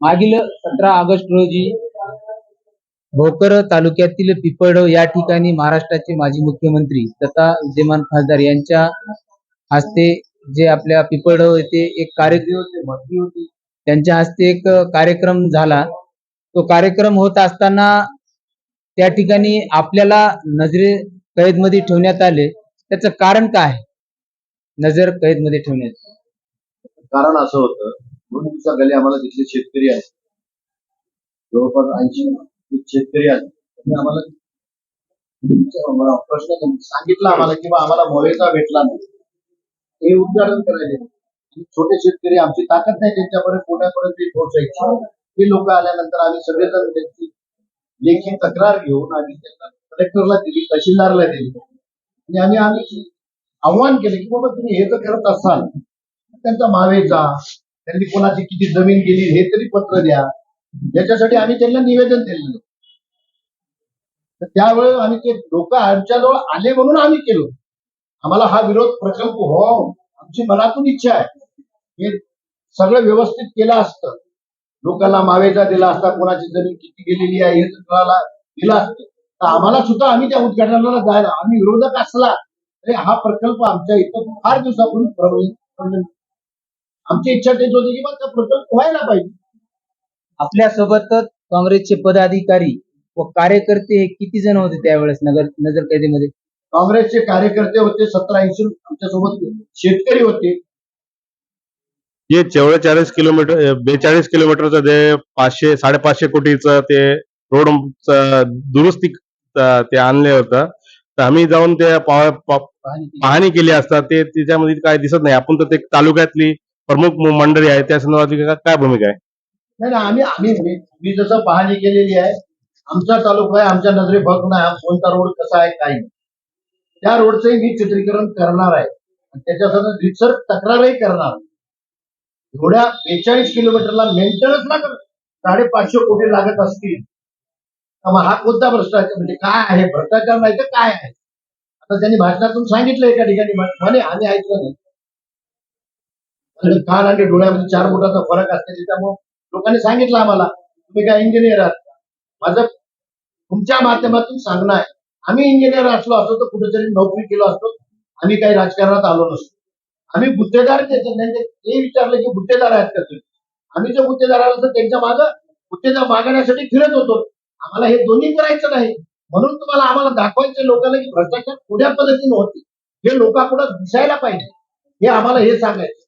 मागील सतरा ऑगस्ट रोजी भोकर तालुक्यातील पिपळगाव या ठिकाणी महाराष्ट्राचे माजी मुख्यमंत्री तथा विद्यमान खासदार यांच्या हस्ते जे आपल्या पिपळगाव येथे एक कार्यक्रम त्यांच्या हस्ते एक कार्यक्रम झाला. तो कार्यक्रम होत असताना त्या ठिकाणी आपल्याला नजरे कैदमध्ये ठेवण्यात आले. त्याचं कारण काय? आहे? नजर कैदमध्ये ठेवण्यात. कारण असं होतं दोन दिवसाखाली आम्हाला तिथले शेतकरी आहेत. जवळपास ऐंशी शेतकरी आहेत. त्यांनी आम्हाला प्रश्न सांगितला आम्हाला की आम्हाला मोरेचा भेटला नाही. हे उद्घाटन करायचे छोटे शेतकरी आमची ताकद नाही त्यांच्यापर्यंत कोणापर्यंत ते पोहोचायची. हे लोक आल्यानंतर आम्ही सगळेजण त्यांची लेखी तक्रार घेऊन आम्ही त्यांना कलेक्टरला दिली तहसीलदारला दिली. आणि आम्ही आम्ही आव्हान केलं की बाबा तुम्ही हे जर करत असाल. त्यांचा मावेचा त्यांनी कोणाची किती जमीन गेली हे तरी पत्र द्या. याच्यासाठी आम्ही त्यांना निवेदन दिलेलं. तर त्यावेळेस आम्ही ते लोक आमच्याजवळ आले म्हणून आम्ही केलो. आम्हाला हा विरोध प्रकल्प हो आमची मनातून इच्छा आहे. हे सगळं व्यवस्थित केलं असतं. लोकांना मावेचा दिला असता कोणाची जमीन किती गेलेली आहे हे कळाला दिला असतं. तर आम्हाला सुद्धा आम्ही त्या उद्घाटनाला जायला आम्ही विरोधक असला तरी हा प्रकल्प आमच्या इथं फार दिवसापूर्वी प्रबल- आमची इच्छा तेच होती की प्रकल्प व्हायला पाहिजे. आपल्या सोबतच काँग्रेसचे पदाधिकारी व कार्यकर्ते हे किती जण होते त्यावेळेस नगर नजर कैदेमध्ये? काँग्रेसचे कार्यकर्ते होते सतरा ऐंशी आमच्यासोबत शेतकरी होते. जे चव्वेचाळीस किलोमीटर बेचाळीस किलोमीटरचं जे पाचशे साडेपाचशे कोटीचं ते रोड दुरुस्ती ते आणले होतं. तर आम्ही जाऊन ते पाहणी केली असता ते त्याच्यामध्ये काय दिसत नाही. आपण तर ते तालुक्यातली प्रमुख मंडळी आहे त्या संदर्भात काय भूमिका आहे? नाही ना आम्ही आम्ही मी- जसं पाहणी केलेली आहे आमचा तालुका आहे आमच्या नजरे बघून नाही कोणता रोड कसा आहे काही नाही. त्या रोडचंही मी चित्रीकरण करणार आहे. आणि त्याच्यासोबत रिसर तक्रारही करणार एवढ्या बेचाळीस किलोमीटरला मेंटेनन्सला जर साडेपाचशे कोटी लागत असतील मग हा कोणता भ्रष्टाचार म्हणजे काय आहे? भ्रष्टाचार नाही तर काय आहे? आता त्यांनी भाषणातून सांगितलं एका ठिकाणी म्हणे आम्ही ऐकलं नाही. कान आणि डोळ्यामध्ये चार फुटाचा फरक असते त्याच्यामुळे लोकांनी सांगितलं आम्हाला तुम्ही काय इंजिनियर आहात माझं तुमच्या माध्यमातून सांगणं आहे आम्ही इंजिनियर असलो असतो तर कुठेतरी नोकरी केलो असतो आम्ही काही राजकारणात आलो नसतो. आम्ही गुत्तेदार त्याचे ते- विचारलं की गुत्तेदार आहेत का तुम्ही? आम्ही जर गुत्तेदार आलो तर त्यांच्या मागं गुत्तेदार मागण्यासाठी फिरत होतो. आम्हाला हे दोन्ही करायचं नाही. म्हणून तुम्हाला आम्हाला दाखवायचं लोकांना की भ्रष्टाचार कोण्या पद्धतीने होते? हे लोकांपुढे दिसायला पाहिजे. हे आम्हाला हे सांगायचं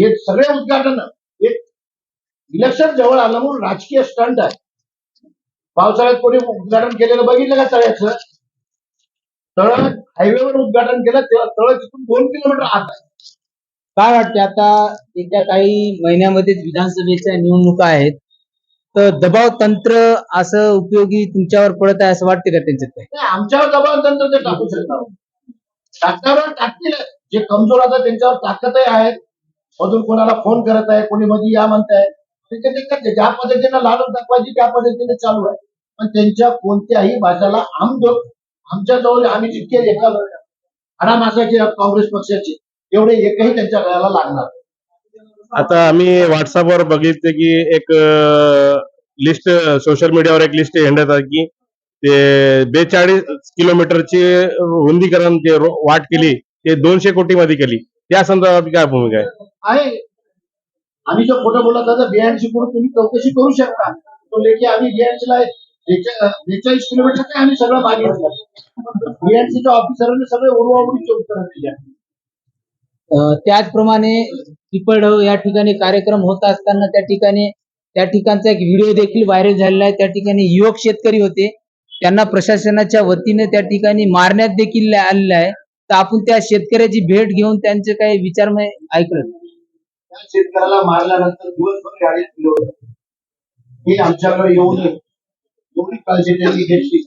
हे सगळे उद्घाटन एक इलेक्शन जवळ आलं म्हणून राजकीय स्टंट आहे. पावसाळ्यात कोणी उद्घाटन केलेलं बघितलं का तळ्याचं तळ हायवेवर उद्घाटन केलं तेव्हा तळ तिथून दोन किलोमीटर आत आहे. काय वाटते आता येत्या काही महिन्यामध्येच विधानसभेच्या निवडणुका आहेत तर दबाव तंत्र असं उपयोगी तुमच्यावर पडत आहे असं वाटते का त्यांच्यात काय नाही, आमच्यावर दबाव तंत्र ते टाकू शकतात टाकण्यावर टाकतील जे कमजोर आता त्यांच्यावर ताकदही आहेत. अजून कोणाला फोन करत आहे कोणी मध्ये या म्हणताय. त्याच्या ज्या पद्धतीने लालून दाखवायची त्या पद्धतीने चालू आहे. पण त्यांच्या कोणत्याही भाषाला आम आमच्या जवळ आम्ही जितके एका आराम काँग्रेस पक्षाचे एवढे एकही त्यांच्या गळ्याला लागणार आता आम्ही व्हॉट्सअपवर बघितले की एक लिस्ट सोशल मीडियावर एक लिस्ट येण्यात आहे की ते बेचाळीस किलोमीटरची रुंदीकरण ते वाट केली ते दोनशे कोटी मध्ये केली. त्या संदर्भात काय भूमिका आहे? आहे. आम्ही जर खोटं बोलत आहे तर बियाणशी करून तुम्ही चौकशी करू शकता. तो लेखी आम्ही बियाणशीला बेचाळीस किलोमीटर काय आम्ही सगळं मागितलं बियाणशीच्या ऑफिसरांनी सगळे उडवाउडीचे उत्तर दिले अं, त्याचप्रमाणे पिपळढव या ठिकाणी कार्यक्रम होत असताना त्या ठिकाणी त्या ठिकाणचा एक व्हिडिओ देखील व्हायरल झालेला आहे. त्या ठिकाणी युवक शेतकरी होते. त्यांना प्रशासनाच्या वतीने त्या ठिकाणी मारण्यात देखील आलेलं आहे. तर आपण त्या शेतकऱ्याची भेट घेऊन त्यांचे काही विचार ऐकलं त्या शेतकऱ्याला मारल्यानंतर दिवसभर गाडीत फिरवलं हे आमच्याकडे येऊ नये एवढी काळजी त्यांनी घेतली.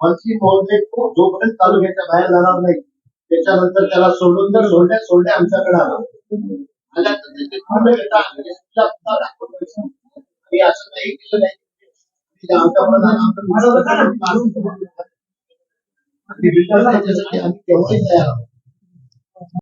मंत्री महोदय तो जोपर्यंत तालुक्याच्या बाहेर जाणार नाही त्याच्यानंतर त्याला सोडून तर सोडण्या सोडल्या आमच्याकडे आला. म्हणजे असं काही केलं नाही. आमच्या प्रधान आमचं आणि बिल्डर त्याच्यासाठी